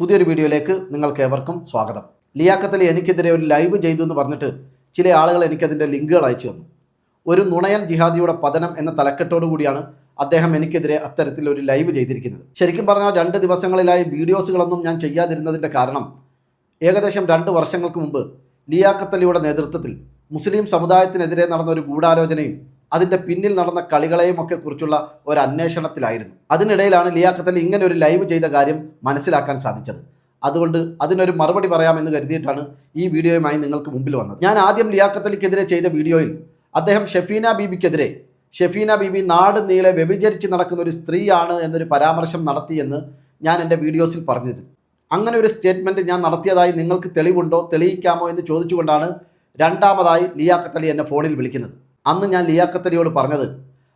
പുതിയൊരു വീഡിയോയിലേക്ക് നിങ്ങൾക്ക് ഏവർക്കും സ്വാഗതം. ലിയാക്കത്തിൽ എനിക്കെതിരെ ഒരു ലൈവ് ചെയ്തു എന്ന് പറഞ്ഞിട്ട് ചില ആളുകൾ എനിക്കതിന്റെ ലിങ്കുകൾ അയച്ചു തന്നു. ഒരു നുണയൻ ജിഹാദിയുടെ പതനം എന്ന തലക്കെട്ടോടു കൂടിയാണ് അദ്ദേഹം എനിക്കെതിരെ അത്തരത്തിൽ ഒരു ലൈവ് ചെയ്തിരിക്കുന്നത്. ശരിക്കും പറഞ്ഞാൽ രണ്ട് ദിവസങ്ങളിലായി വീഡിയോസുകളൊന്നും ഞാൻ ചെയ്യാതിരുന്നതിന്റെ കാരണം ഏകദേശം രണ്ട് വർഷങ്ങൾക്ക് മുമ്പ് ലിയാക്കത്തലിയുടെ നേതൃത്വത്തിൽ മുസ്ലിം സമുദായത്തിനെതിരെ നടന്ന ഒരു ഗൂഢാലോചനയും അതിന്റെ പിന്നിൽ നടന്ന കളികളെയും ഒക്കെ കുറിച്ചുള്ള ഒരു അന്വേഷണത്തിലായിരുന്നു. അതിനിടയിലാണ് ലിയാക്കത്തലി ഇങ്ങനെ ഒരു ലൈവ് ചെയ്ത കാര്യം മനസ്സിലാക്കാൻ സാധിച്ചത്. അതുകൊണ്ട് അതിനൊരു മറുപടി പറയാമെന്ന് കരുതിയിട്ടാണ് ഈ വീഡിയോയുമായി നിങ്ങൾക്ക് മുമ്പിൽ വന്നത്. ഞാൻ ആദ്യം ലിയാക്കത്തലിക്കെതിരെ ചെയ്ത വീഡിയോയിൽ അദ്ദേഹം ഷെഫീന ബീബിക്കെതിരെ ഷെഫീന ബീബി നാട് നീളെ വ്യഭിചരിച്ച് നടക്കുന്ന ഒരു സ്ത്രീയാണ് എന്നൊരു പരാമർശം നടത്തിയെന്ന് ഞാൻ എന്റെ വീഡിയോസിൽ പറഞ്ഞിരുന്നു. അങ്ങനെ ഒരു സ്റ്റേറ്റ്മെന്റ് ഞാൻ നടത്തിയതായി നിങ്ങൾക്ക് തെളിവുണ്ടോ തെളിയിക്കാമോ എന്ന് ചോദിച്ചുകൊണ്ടാണ് രണ്ടാമതായി ലിയാക്കത്തലി എന്നെ ഫോണിൽ വിളിക്കുന്നത്. അന്ന് ഞാൻ ലിയാക്കത്തലിയോട് പറഞ്ഞത്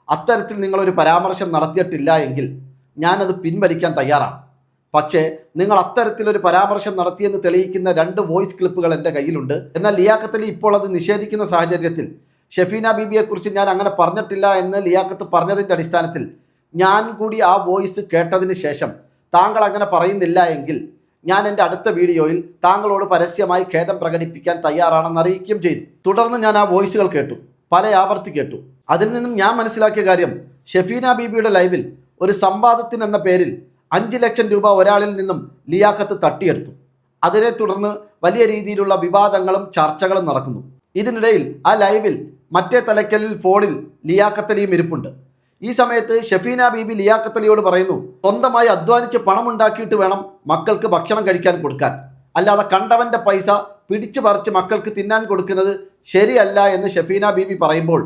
അത്തരത്തിൽ നിങ്ങളൊരു പരാമർശം നടത്തിയിട്ടില്ല എങ്കിൽ ഞാനത് പിൻവലിക്കാൻ തയ്യാറാണ്. പക്ഷേ നിങ്ങൾ അത്തരത്തിലൊരു പരാമർശം നടത്തിയെന്ന് തെളിയിക്കുന്ന രണ്ട് വോയിസ് ക്ലിപ്പുകൾ എന്റെ കയ്യിലുണ്ട്. എന്നാൽ ലിയാക്കത്തലി ഇപ്പോൾ അത് നിഷേധിക്കുന്ന സാഹചര്യത്തിൽ ഷെഫീന ബീബിയെക്കുറിച്ച് ഞാൻ അങ്ങനെ പറഞ്ഞിട്ടില്ല എന്ന് ലിയാക്കത്ത് പറഞ്ഞതിന്റെ അടിസ്ഥാനത്തിൽ ഞാൻ കൂടി ആ വോയിസ് കേട്ടതിന് ശേഷം താങ്കൾ അങ്ങനെ പറയുന്നില്ല എങ്കിൽ ഞാൻ എന്റെ അടുത്ത വീഡിയോയിൽ താങ്കളോട് പരസ്യമായി ഖേദം പ്രകടിപ്പിക്കാൻ തയ്യാറാണെന്ന് അറിയിക്കുകയും ചെയ്തു. തുടർന്ന് ഞാൻ ആ വോയിസുകൾ കേട്ടു. പല ആവർത്തി കേട്ടു. അതിൽ നിന്നും ഞാൻ മനസ്സിലാക്കിയ കാര്യം ഷെഫീന ബീബിയുടെ ലൈവിൽ ഒരു സംവാദത്തിന് എന്ന പേരിൽ അഞ്ച് ലക്ഷം രൂപ ഒരാളിൽ നിന്നും ലിയാക്കത്ത് തട്ടിയെടുത്തു. അതിനെ തുടർന്ന് വലിയ രീതിയിലുള്ള വിവാദങ്ങളും ചർച്ചകളും നടക്കുന്നു. ഇതിനിടയിൽ ആ ലൈവിൽ മറ്റേ തലക്കലിൽ ഫോണിൽ ലിയാക്കത്തലിയും ഇരിപ്പുണ്ട്. ഈ സമയത്ത് ഷെഫീന ബീബി ലിയാക്കത്തലിയോട് പറയുന്നു സ്വന്തമായി അധ്വാനിച്ച് പണമുണ്ടാക്കിയിട്ട് വേണം മക്കൾക്ക് ഭക്ഷണം കഴിക്കാൻ കൊടുക്കാൻ. അല്ലാതെ കണ്ടവന്റെ പൈസ പിടിച്ചു പറിച്ച് മക്കൾക്ക് തിന്നാൻ കൊടുക്കുന്നത് ശരിയല്ല എന്ന് ഷെഫീന ബീബി പറയുമ്പോൾ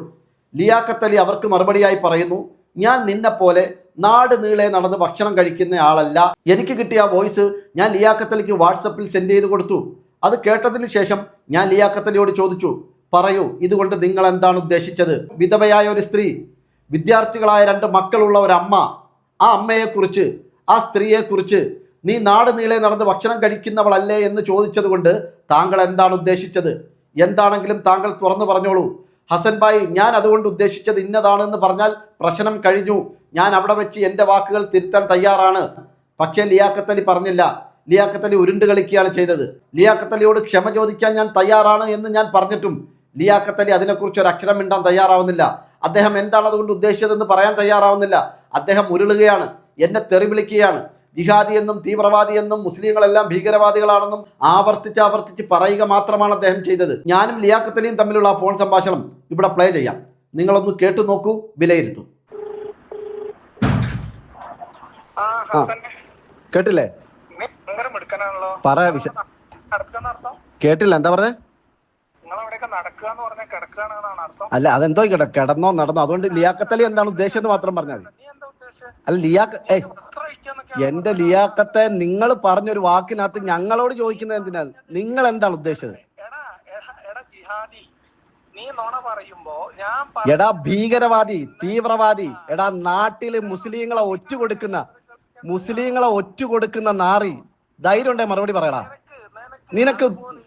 ലിയാക്കത്തലി അവർക്ക് മറുപടിയായി പറയുന്നു ഞാൻ നിന്നെപ്പോലെ നാട് നീളെ നടന്ന് ഭക്ഷണം കഴിക്കുന്ന ആളല്ല. എനിക്ക് കിട്ടിയ വോയിസ് ഞാൻ ലിയാക്കത്തലിക്ക് വാട്സപ്പിൽ സെൻഡ് ചെയ്ത് കൊടുത്തു. അത് കേട്ടതിന് ശേഷം ഞാൻ ലിയാക്കത്തലിയോട് ചോദിച്ചു പറയൂ ഇതുകൊണ്ട് നിങ്ങൾ എന്താണ് ഉദ്ദേശിച്ചത്? വിധവയായ ഒരു സ്ത്രീ വിദ്യാർത്ഥികളായ രണ്ട് മക്കളുള്ള ഒരു അമ്മ ആ അമ്മയെക്കുറിച്ച് ആ സ്ത്രീയെക്കുറിച്ച് നീ നാട് നീളെ നടന്ന് ഭക്ഷണം കഴിക്കുന്നവളല്ലേ? എന്ന് ചോദിച്ചതുകൊണ്ട് താങ്കൾ എന്താണ് ഉദ്ദേശിച്ചത്? എന്താണെങ്കിലും താങ്കൾ തുറന്നു പറഞ്ഞോളൂ. ഹസൻ ഭായി ഞാൻ അതുകൊണ്ട് ഉദ്ദേശിച്ചത് ഇന്നതാണെന്ന് പറഞ്ഞാൽ പ്രശ്നം കഴിഞ്ഞു. ഞാൻ അവിടെ വെച്ച് എന്റെ വാക്കുകൾ തിരുത്താൻ തയ്യാറാണ്. പക്ഷേ ലിയാക്കത്തലി പറഞ്ഞില്ല. ലിയാക്കത്തലി ഉരുണ്ട് കളിക്കുകയാണ് ചെയ്തത്. ലിയാക്കത്തലിയോട് ക്ഷമ ചോദിക്കാൻ ഞാൻ തയ്യാറാണ് എന്ന് ഞാൻ പറഞ്ഞിട്ടും ലിയാക്കത്തലി അതിനെക്കുറിച്ച് ഒരു അക്ഷരം മിണ്ടാൻ തയ്യാറാവുന്നില്ല. അദ്ദേഹം എന്താണ് അതുകൊണ്ട് ഉദ്ദേശിച്ചതെന്ന് പറയാൻ തയ്യാറാവുന്നില്ല. അദ്ദേഹം ഉരുളുകയാണ്. എന്നെ തെറി വിളിക്കുകയാണ് ജിഹാദി എന്നും തീവ്രവാദി എന്നും മുസ്ലിങ്ങളെല്ലാം ഭീകരവാദികളാണെന്നും ആവർത്തിച്ച് ആവർത്തിച്ച് പറയുക മാത്രമാണ് അദ്ദേഹം ചെയ്തത്. ഞാനും ലിയാക്കത്തലിയും തമ്മിലുള്ള ഫോൺ സംഭാഷണം ഇവിടെ പ്ലേ ചെയ്യാം. നിങ്ങളൊന്ന് കേട്ടു നോക്കൂ വിലയിരുത്തു. കേട്ടില്ലേ? പറ കേട്ടില്ല എന്താ പറഞ്ഞേ? അല്ല അതെന്തോ കിടക്കോ കിടന്നോ നടന്നോ അതുകൊണ്ട് ലിയാക്കത്തലി എന്താണ് ഉദ്ദേശം എന്ന് മാത്രം പറഞ്ഞാൽ അല്ല ലിയാക്ക ഏ എന്റെ ലിയാക്കത്തെ നിങ്ങൾ പറഞ്ഞൊരു വാക്കിനകത്ത് ഞങ്ങളോട് ചോദിക്കുന്നത് എന്തിനാണ്? നിങ്ങൾ എന്താണ് ഉദ്ദേശിച്ചത്? എടാ ഭീകരവാദി തീവ്രവാദി എടാ നാട്ടിൽ മുസ്ലിങ്ങളെ ഒറ്റ കൊടുക്കുന്ന മുസ്ലിങ്ങളെ ഒറ്റ കൊടുക്കുന്ന നാറി ധൈര്യം ഉണ്ടേ മറുപടി പറയടാ. നിനക്ക്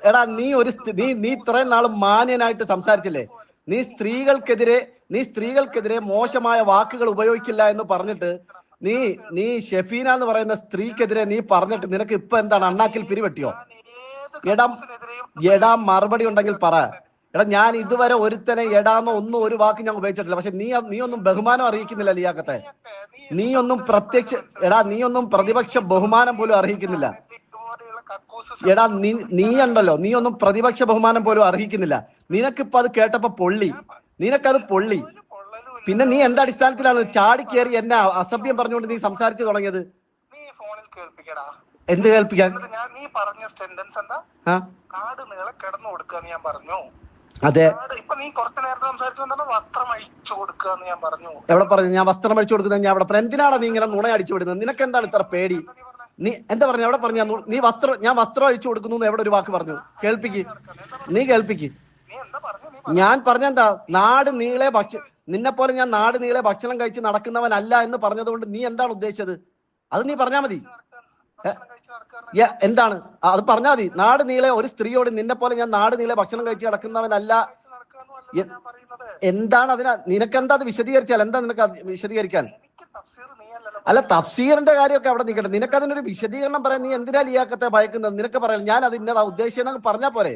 എടാ നീ ഒരു നീ നീ ഇത്രയും നാൾ മാന്യനായിട്ട് സംസാരിച്ചില്ലേ? നീ സ്ത്രീകൾക്കെതിരെ നീ സ്ത്രീകൾക്കെതിരെ മോശമായ വാക്കുകൾ ഉപയോഗിക്കില്ല എന്ന് പറഞ്ഞിട്ട് നീ നീ ഷെഫീന എന്ന് പറയുന്ന സ്ത്രീക്കെതിരെ നീ പറഞ്ഞിട്ട് നിനക്ക് ഇപ്പൊ എന്താണ് അണ്ണാക്കിൽ പിരിവെട്ടിയോ? എടാം എടാം മറുപടി ഉണ്ടെങ്കിൽ പറ. എടാ ഞാൻ ഇതുവരെ ഒരുത്തനെ എടാന്നോ ഒന്നും ഒരു വാക്ക് ഞാൻ ഉപയോഗിച്ചിട്ടില്ല. പക്ഷെ നീ നീ ഒന്നും ബഹുമാനം അറിയിക്കുന്നില്ല ലിയാക്കത്തെ നീ ഒന്നും പ്രത്യക്ഷ എടാ നീ ഒന്നും പ്രതിപക്ഷ ബഹുമാനം പോലും അർഹിക്കുന്നില്ല എടാ നീ നീ ഉണ്ടല്ലോ. നീ ഒന്നും പ്രതിപക്ഷ ബഹുമാനം പോലും അർഹിക്കുന്നില്ല നിനക്കിപ്പോ അത് കേട്ടപ്പോ പൊള്ളി. നിനക്കത് പൊള്ളി. പിന്നെ നീ എന്താ അടിസ്ഥാനത്തിലാണ് ചാടി കയറി എന്നെ അസഭ്യം പറഞ്ഞുകൊണ്ട് നീ സംസാരിച്ചു തുടങ്ങിയത്? എന്ത് കേൾപ്പിക്കാൻ? നീ പറഞ്ഞ സെന്റൻസ് എന്താ? കാട് നീളെ കിടന്നു കൊടുക്കാന്ന് ഞാൻ പറഞ്ഞു. അതെ. ഇപ്പൊ നീ കുറച്ചു നേരത്തെ സംസാരിച്ചു വസ്ത്രം അഴിച്ചു കൊടുക്കാന്ന് ഞാൻ പറഞ്ഞു. എവിടെ പറഞ്ഞു? ഞാൻ വസ്ത്രം അഴിച്ചു കൊടുക്കുന്നത് ഞാൻ അവിടെ എന്തിനാണ് നീ ഇങ്ങനെ നുണ അടിച്ചു വിടുന്നത്? നിനക്ക് എന്താണ് ഇത്ര പേടി? നീ എന്താ പറഞ്ഞു? എവിടെ പറഞ്ഞു? നീ വസ്ത്രം ഞാൻ വസ്ത്രം അഴിച്ചു കൊടുക്കുന്നു എന്ന് എവിടെ ഒരു വാക്ക് പറഞ്ഞു? കേൾപ്പിക്ക്. നീ കേൾപ്പിക്ക്. ഞാൻ പറഞ്ഞെന്താ? നാട് നീളെ ഭക്ഷ നിന്നെ പോലെ ഞാൻ നാട് നീളെ ഭക്ഷണം കഴിച്ച് നടക്കുന്നവനല്ല എന്ന് പറഞ്ഞതുകൊണ്ട് നീ എന്താണ് ഉദ്ദേശിച്ചത്? അത് നീ പറഞ്ഞാ മതി. എന്താണ്? അത് പറഞ്ഞാ മതി. നാട് നീളെ ഒരു സ്ത്രീയോട് നിന്നെ പോലെ ഞാൻ നാട് നീളെ ഭക്ഷണം കഴിച്ച് നടക്കുന്നവനല്ല. എന്താണ് അതിനാ? നിനക്കെന്താ അത് വിശദീകരിച്ചാൽ? എന്താ നിനക്ക് വിശദീകരിക്കാൻ? അല്ല തഫ്സീറിന്റെ കാര്യമൊക്കെ അവിടെ നിൽക്കട്ടെ. നിനക്ക് അതിനൊരു വിശദീകരണം പറയാൻ നീ എന്തിനാ ലിയാക്കത്തെ ഭയക്കുന്നത്? നിനക്ക് പറയാം ഞാൻ അത് ഇന്നതാ ഉദ്ദേശിച്ചതെന്ന് പറഞ്ഞാ പോരെ.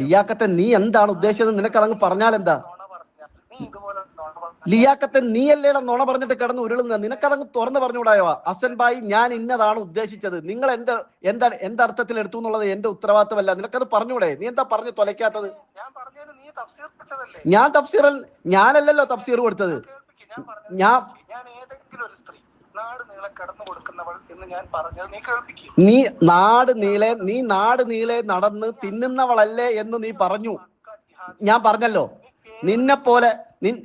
ലിയാക്കത്തെ നീ എന്താണ് ഉദ്ദേശിച്ചത് നിനക്ക് അതങ്ങ് പറഞ്ഞാൽ എന്താ ലിയാക്കത്തെ നീ അല്ലേടെ നുണ പറഞ്ഞിട്ട് കിടന്ന് ഉരുളുന്ന നിനക്കതങ്ങ് തുറന്ന് പറഞ്ഞുകൂടായോ? അസൻ ഭായ് ഞാൻ ഇന്നതാണ് ഉദ്ദേശിച്ചത്. നിങ്ങൾ എന്ത് എന്താണ് എന്തർത്ഥത്തിൽ എടുത്തു എന്നുള്ളത് എന്റെ ഉത്തരവാദിത്തമല്ല. നിനക്കത് പറഞ്ഞൂടെ നീ എന്താ പറഞ്ഞു തൊലയ്ക്കാത്തത്? ഞാൻ തഫ്സീർ ഞാനല്ലല്ലോ തഫ്സീർ കൊടുത്തത്. ഞാൻ നീ നാട് നീളെ നീ നാട് നീളെ നടന്ന് തിന്നുന്നവളല്ലേ എന്ന് നീ പറഞ്ഞു. ഞാൻ പറഞ്ഞല്ലോ. നിന്നെ പോലെ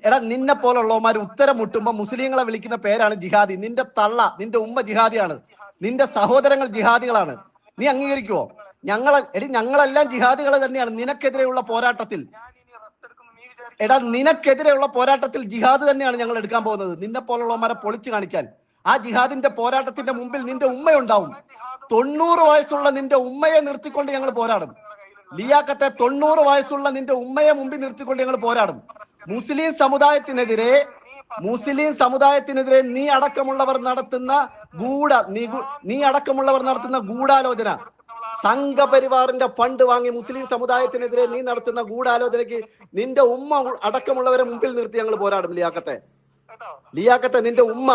എടാ നിന്നെ പോലുള്ളവന്മാർ ഉത്തരം മുട്ടുമ്പോ മുസ്ലിങ്ങളെ വിളിക്കുന്ന പേരാണ് ജിഹാദി. നിന്റെ തള്ള നിന്റെ ഉമ്മ ജിഹാദിയാണ്. നിന്റെ സഹോദരങ്ങൾ ജിഹാദികളാണ്. നീ അംഗീകരിക്കുവോ? ഞങ്ങളെ എടി ഞങ്ങളെല്ലാം ജിഹാദികൾ തന്നെയാണ്. നിനക്കെതിരെയുള്ള പോരാട്ടത്തിൽ. എടാ നിനക്കെതിരെയുള്ള പോരാട്ടത്തിൽ ജിഹാദ് തന്നെയാണ് ഞങ്ങൾ എടുക്കാൻ പോകുന്നത്. നിന്നെ പോലുള്ളവന്മാരെ പൊളിച്ചു കാണിക്കാൻ. ആ ജിഹാദിന്റെ പോരാട്ടത്തിന്റെ മുമ്പിൽ നിന്റെ ഉമ്മയുണ്ടാവും. തൊണ്ണൂറ് വയസ്സുള്ള നിന്റെ ഉമ്മയെ നിർത്തിക്കൊണ്ട് ഞങ്ങൾ പോരാടും. ലിയാക്കത്തെ തൊണ്ണൂറ് വയസ്സുള്ള നിന്റെ ഉമ്മയെ മുമ്പിൽ നിർത്തിക്കൊണ്ട് ഞങ്ങൾ പോരാടും. മുസ്ലിം സമുദായത്തിനെതിരെ മുസ്ലിം സമുദായത്തിനെതിരെ നീ അടക്കമുള്ളവർ നടത്തുന്ന ഗൂഢ നീ അടക്കമുള്ളവർ നടത്തുന്ന ഗൂഢാലോചന. സംഘപരിവാറിന്റെ ഫണ്ട് വാങ്ങി മുസ്ലിം സമുദായത്തിനെതിരെ നീ നടത്തുന്ന ഗൂഢാലോചനയ്ക്ക് നിന്റെ ഉമ്മ അടക്കമുള്ളവരെ മുമ്പിൽ നിർത്തി ഞങ്ങൾ പോരാടും ലിയാക്കത്തെ ലിയാക്കത്തെ നിന്റെ ഉമ്മ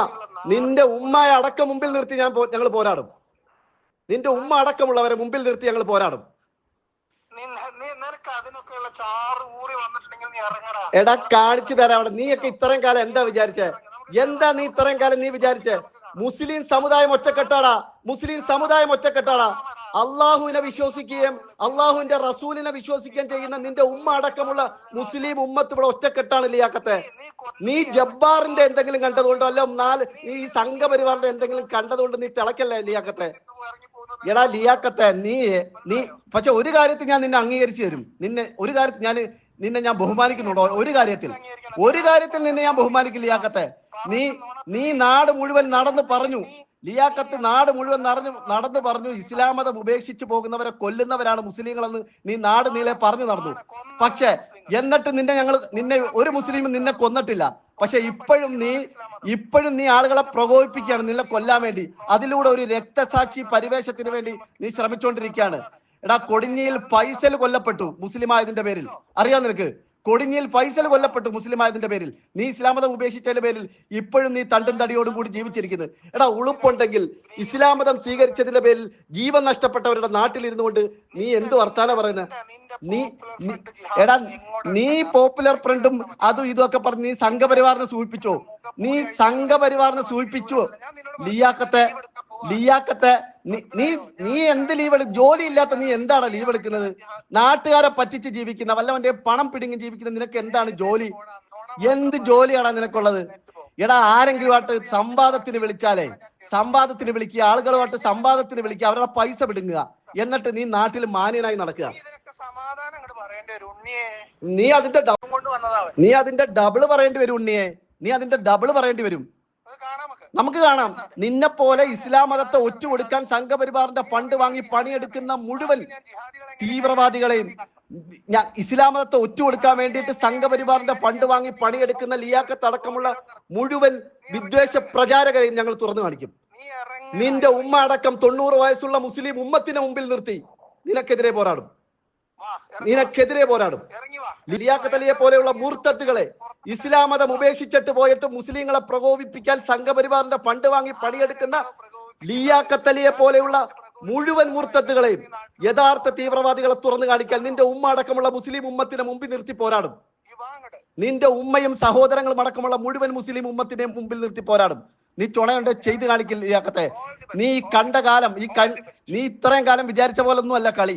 നിന്റെ ഉമ്മയെ അടക്കം മുമ്പിൽ നിർത്തി ഞാൻ ഞങ്ങൾ പോരാടും. നിന്റെ ഉമ്മ അടക്കമുള്ളവരെ മുമ്പിൽ നിർത്തി ഞങ്ങൾ പോരാടും നിന്നെ- നീ നിനക്ക് അതിനൊക്കെയുള്ള ചാറ് ഊറി വന്നിട്ടുണ്ടെങ്കിൽ നീ ഇറങ്ങടാ എടാ കാണിച്ചു തരാം അവിടെ. നീയൊക്കെ ഇത്രയും കാലം എന്താ വിചാരിച്ചേ? എന്താ നീ ഇത്രയും കാലം നീ വിചാരിച്ചേ? മുസ്ലിം സമുദായം ഒറ്റക്കെട്ടാടാ. മുസ്ലിം സമുദായം ഒറ്റക്കെട്ടാടാ. അള്ളാഹുവിനെ വിശ്വസിക്കുകയും അള്ളാഹുവിന്റെ റസൂലിനെ വിശ്വസിക്കുകയും ചെയ്യുന്ന നിന്റെ ഉമ്മ അടക്കമുള്ള മുസ്ലിം ഉമ്മത്ത് ഇവിടെ ഒറ്റക്കെട്ടാണ് ലിയാക്കത്തെ നീ ജബ്ബാറിന്റെ എന്തെങ്കിലും കണ്ടതുകൊണ്ടോ? അല്ല നാല് ഈ സംഘപരിവാറിന്റെ എന്തെങ്കിലും കണ്ടതുകൊണ്ട് നീ തിളക്കല്ലേ ലിയാക്കത്തെ എടാ ലിയാക്കത്തെ നീ നീ പക്ഷെ ഒരു കാര്യത്തിൽ ഞാൻ നിന്നെ അംഗീകരിച്ചു തരും. നിന്നെ ഒരു കാര്യത്തിൽ ഞാൻ നിന്നെ ഞാൻ ബഹുമാനിക്കുന്നുണ്ടോ? ഒരു കാര്യത്തിൽ. ഒരു കാര്യത്തിൽ നിന്നെ ഞാൻ ബഹുമാനിക്കും ലിയാക്കത്തെ. നീ നീ നാട് മുഴുവൻ നടന്ന് പറഞ്ഞു. ലിയാക്കത്ത് നാട് മുഴുവൻ നടന്നു നടന്നു പറഞ്ഞു ഇസ്ലാം മതം ഉപേക്ഷിച്ചു പോകുന്നവരെ കൊല്ലുന്നവരാണ് മുസ്ലിങ്ങളെന്ന് നീ നാട് നീളെ പറഞ്ഞു നടന്നു. പക്ഷെ എന്നിട്ട് നിന്നെ ഞങ്ങൾ നിന്നെ ഒരു മുസ്ലിം നിന്നെ കൊന്നിട്ടില്ല. പക്ഷെ ഇപ്പോഴും നീ ഇപ്പോഴും നീ ആളുകളെ പ്രകോപിപ്പിക്കുകയാണ് നിന്നെ കൊല്ലാൻ വേണ്ടി. അതിലൂടെ ഒരു രക്തസാക്ഷി പരിവേഷത്തിന് വേണ്ടി നീ ശ്രമിച്ചുകൊണ്ടിരിക്കുകയാണ് എടാ കൊടിഞ്ഞിയിൽ ഫൈസൽ കൊല്ലപ്പെട്ടു മുസ്ലിം ആയതിന്റെ പേരിൽ. അറിയാം നിനക്ക്? കൊടിഞ്ഞിയിൽ ഫൈസൽ കൊല്ലപ്പെട്ടു മുസ്ലിം ആയതിന്റെ പേരിൽ. നീ ഇസ്ലാം മതം ഉപേക്ഷിച്ചതിന്റെ പേരിൽ ഇപ്പോഴും നീ തണ്ടും തടിയോടും കൂടി ജീവിച്ചിരിക്കുന്നത് എടാ ഉളുപ്പുണ്ടെങ്കിൽ ഇസ്ലാം മതം സ്വീകരിച്ചതിന്റെ പേരിൽ ജീവൻ നഷ്ടപ്പെട്ടവരുടെ നാട്ടിൽ കൊണ്ട് നീ എന്ത് വർത്താന പറയുന്നത് നീ നീ- എടാ നീ പോപ്പുലർ ഫ്രണ്ടും അതും ഇതും ഒക്കെ പറഞ്ഞ് നീ സംഘപരിവാറിനെ സൂചിപ്പിച്ചോ. നീ സംഘപരിവാറിനെ സൂചിപ്പിച്ചോ. ലിയാക്കത്തെ ലിയാക്കത്തെ നീ നീ എന്ത് ലീവ് എടുക്കും ജോലി ഇല്ലാത്ത നീ എന്താണ് ലീവ് എടുക്കുന്നത്? നാട്ടുകാരെ പറ്റിച്ച് ജീവിക്കുന്ന വല്ലവന്റെ പണം പിടുങ്ങി ജീവിക്കുന്ന നിനക്ക് എന്താണ് ജോലി? എന്ത് ജോലിയാണ് നിനക്കുള്ളത്? എടാ ആരെങ്കിലുമായിട്ട് സംവാദത്തിന് വിളിച്ചാലേ സംവാദത്തിന് വിളിക്കുക ആളുകളുമായിട്ട് സംവാദത്തിന് വിളിക്കുക അവരുടെ പൈസ പിടുങ്ങുക. എന്നിട്ട് നീ നാട്ടിൽ മാന്യനായി നടക്കുക. നീ അതിന്റെ നീ അതിന്റെ ഡബിൾ പറയേണ്ടി വരും ഉണ്ണിയെ. നീ അതിന്റെ ഡബിൾ പറയേണ്ടി വരും. നമുക്ക് കാണാം. നിന്നെ പോലെ ഇസ്ലാം മതത്തെ ഒറ്റ കൊടുക്കാൻ സംഘപരിവാറിന്റെ ഫണ്ട് വാങ്ങി പണിയെടുക്കുന്ന മുഴുവൻ തീവ്രവാദികളെയും ഇസ്ലാം മതത്തെ ഒറ്റ കൊടുക്കാൻ വേണ്ടിയിട്ട് സംഘപരിവാറിന്റെ ഫണ്ട് വാങ്ങി പണിയെടുക്കുന്ന ലിയാക്കത്ത് അടക്കമുള്ള മുഴുവൻ വിദ്വേഷ പ്രചാരകരെയും ഞങ്ങൾ തുറന്നു കാണിക്കും. നിന്റെ ഉമ്മ അടക്കം തൊണ്ണൂറ് വയസ്സുള്ള മുസ്ലിം ഉമ്മത്തിന് മുമ്പിൽ നിർത്തി. നിനക്കെതിരെ പോരാടും. നിനക്കെതിരെ പോരാടും. ലിയാക്കത്തലിയെ പോലെയുള്ള മൂർത്തത്തുകളെ ഇസ്ലാം മതം ഉപേക്ഷിച്ചിട്ട് പോയിട്ട് മുസ്ലിങ്ങളെ പ്രകോപിപ്പിക്കാൻ സംഘപരിവാറിന്റെ ഫണ്ട് വാങ്ങി പണിയെടുക്കുന്ന ലിയാക്കത്തലിയെ പോലെയുള്ള മുഴുവൻ മൂർത്തത്തുകളെയും യഥാർത്ഥ തീവ്രവാദികളെ തുറന്നു കാണിക്കാൻ നിന്റെ ഉമ്മ അടക്കമുള്ള മുസ്ലിം ഉമ്മത്തിനെ മുമ്പിൽ നിർത്തി പോരാടും. ഈ നിന്റെ ഉമ്മയും സഹോദരങ്ങളും അടക്കമുള്ള മുഴുവൻ മുസ്ലിം ഉമ്മത്തിനെ മുമ്പിൽ നിർത്തി പോരാടും. നീ ചുണയുണ്ട് ചെയ്തു കാണിക്കില്ല ലിയാക്കത്തെ നീ കണ്ട കാലം ഈ കൺ നീ ഇത്രയും കാലം വിചാരിച്ച പോലൊന്നും അല്ല കളി.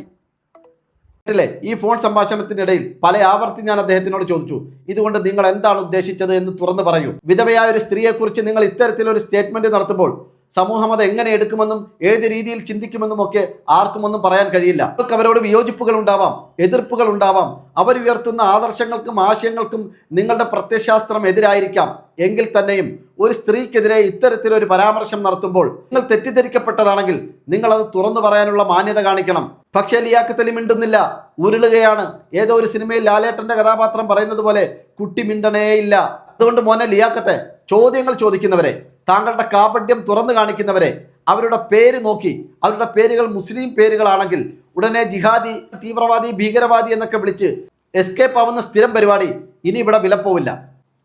കേട്ടില്ലേ ഈ ഫോൺ സംഭാഷണത്തിനിടയിൽ പല ആവർത്തി ഞാൻ അദ്ദേഹത്തിനോട് ചോദിച്ചു. ഇതുകൊണ്ട് നിങ്ങൾ എന്താണ് ഉദ്ദേശിച്ചത് എന്ന് തുറന്നു പറയൂ. വിധവയായ ഒരു സ്ത്രീയെക്കുറിച്ച് നിങ്ങൾ ഇത്തരത്തിലൊരു സ്റ്റേറ്റ്മെന്റ് നടത്തുമ്പോൾ സമൂഹം അത് എങ്ങനെ എടുക്കുമെന്നും ഏത് രീതിയിൽ ചിന്തിക്കുമെന്നും ഒക്കെ ആർക്കും ഒന്നും പറയാൻ കഴിയില്ല. അവർക്ക് അവരോട് വിയോജിപ്പുകൾ ഉണ്ടാവാം എതിർപ്പുകൾ ഉണ്ടാവാം. അവരുയർത്തുന്ന ആദർശങ്ങൾക്കും ആശയങ്ങൾക്കും നിങ്ങളുടെ പ്രത്യശാസ്ത്രം എതിരായിരിക്കാം. എങ്കിൽ തന്നെയും ഒരു സ്ത്രീക്കെതിരെ ഇത്തരത്തിലൊരു പരാമർശം നടത്തുമ്പോൾ നിങ്ങൾ തെറ്റിദ്ധരിക്കപ്പെട്ടതാണെങ്കിൽ നിങ്ങൾ അത് തുറന്നു പറയാനുള്ള മാന്യത കാണിക്കണം. പക്ഷേ ലിയാക്കത്തലി മിണ്ടുന്നില്ല. ഉരുളുകയാണ്. ഏതോ ഒരു സിനിമയിൽ ലാലേട്ടന്റെ കഥാപാത്രം പറയുന്നത് പോലെ കുട്ടി മിണ്ടണേയില്ല അതുകൊണ്ട് മോനെ ലിയാക്കത്തെ ചോദ്യങ്ങൾ ചോദിക്കുന്നവരെ താങ്കളുടെ കാപട്യം തുറന്നു കാണിക്കുന്നവരെ അവരുടെ പേര് നോക്കി അവരുടെ പേരുകൾ മുസ്ലിം പേരുകളാണെങ്കിൽ ഉടനെ ജിഹാദി തീവ്രവാദി ഭീകരവാദി എന്നൊക്കെ വിളിച്ച് എസ്കേപ്പ് ആവുന്ന സ്ഥിരം പരിപാടി ഇനി ഇവിടെ വിലപ്പോവില്ല.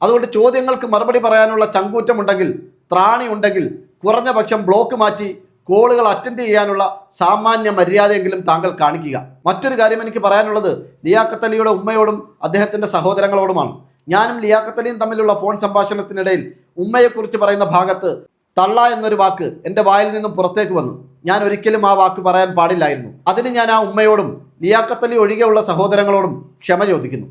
അതുകൊണ്ട് ചോദ്യങ്ങൾക്ക് മറുപടി പറയാനുള്ള ചങ്കൂറ്റമുണ്ടെങ്കിൽ ത്രാണി ഉണ്ടെങ്കിൽ കുറഞ്ഞ പക്ഷം ബ്ലോക്ക് മാറ്റി കോളുകൾ അറ്റൻഡ് ചെയ്യാനുള്ള സാമാന്യ മര്യാദയെങ്കിലും താങ്കൾ കാണിക്കുക. മറ്റൊരു കാര്യം എനിക്ക് പറയാനുള്ളത് ലിയാഖത്ത് അലിയുടെ ഉമ്മയോടും അദ്ദേഹത്തിന്റെ സഹോദരങ്ങളോടുമാണ്. ഞാനും ലിയാഖത്ത് അലിയും തമ്മിലുള്ള ഫോൺ സംഭാഷണത്തിനിടയിൽ ഉമ്മയെക്കുറിച്ച് പറയുന്ന ഭാഗത്ത് തള്ള എന്നൊരു വാക്ക് എന്റെ വായിൽ നിന്നും പുറത്തേക്ക് വന്നു. ഞാൻ ഒരിക്കലും ആ വാക്ക് പറയാൻ പാടില്ലായിരുന്നു. അതിന് ഞാൻ ആ ഉമ്മയോടും ലിയാഖത്ത് അലി ഒഴികെയുള്ള സഹോദരങ്ങളോടും ക്ഷമ ചോദിക്കുന്നു.